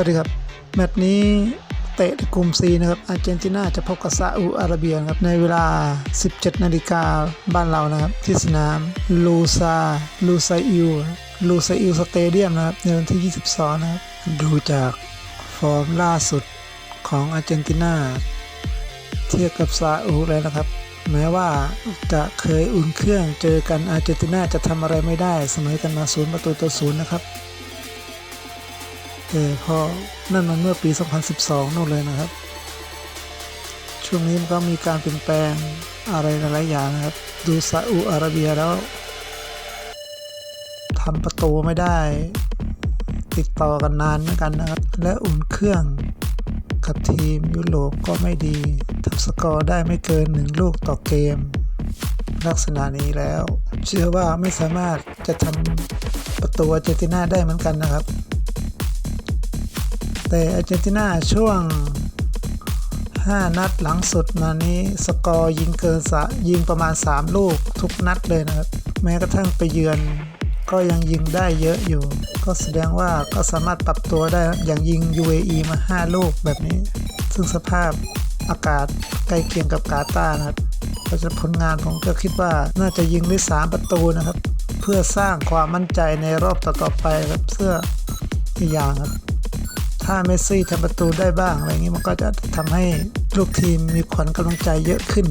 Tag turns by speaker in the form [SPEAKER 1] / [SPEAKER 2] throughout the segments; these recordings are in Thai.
[SPEAKER 1] วัสดีครับ แมตช์นี้เตะกลุ่ม C นะครับอาร์เจนตินาจะพบกับซาอุอาระเบียครับในเวลา 17 นาฬิกาบ้านเรานะครับ ที่สนามลูซาลูซาอิลลูซาอิลสเตเดียมนะครับในวันที่ 22 นะครับ ดูจากฟอร์มล่าสุดของอาร์เจนตินาเทียบกับซาอุเลยนะครับแม้ว่าจะเคยอุ่นเครื่องเจอกันอาร์เจนตินาจะทำอะไรไม่ได้เสมอกันมาศูนย์ประตูต่อศูนย์นะครับ เออพอนั่นมันเมื่อปี 2012นู่นเลยนะครับ ช่วงนี้มันก็มีการเปลี่ยนแปลงอะไรหลายอย่างนะครับ ดูซาอุอาระเบียแล้วทำประตูไม่ได้ ติดต่อกันนานเหมือนกันนะครับ และอุ่นเครื่องกับทีมยุโรปก็ไม่ดีทำสกอร์ได้ไม่เกินหนึ่งลูกต่อเกม ลักษณะนี้แล้ว เชื่อว่าไม่สามารถจะทำประตูอาร์เจนตินาได้เหมือนกันนะครับ แต่อาร์เจนตินาช่วง 5 นัดหลังสุดมานี้สกอร์ยิงเกินสะยิงประมาณ 3 ลูกทุกนัดเลยนะครับ แม้กระทั่งไปเยือน ก็ยังยิงได้เยอะอยู่ ก็แสดงว่าก็สามารถปรับตัวได้อย่างยิง UAE มา 5 ลูกแบบนี้ ซึ่งสภาพอากาศใกล้เคียงกับกาตาร์นะครับเพราะฉะผลงานผมก็คิดว่าน่าจะยิงได้3ประตูนะครับ เพื่อสร้างความมั่นใจในรอบต่อๆไปครับเพื่ออีกอย่างครับ ถ้าเมสซี่ทำประตูได้บ้างอะไรอย่างนี้มันก็จะทำให้ลูกทีมมีขวัญกำลังใจเยอะขึ้น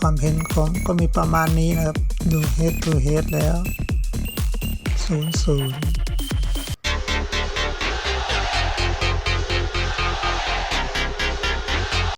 [SPEAKER 1] ความเห็นผมก็มีประมาณนี้นะครับ ดูเฮดดูเฮดแล้ว0 0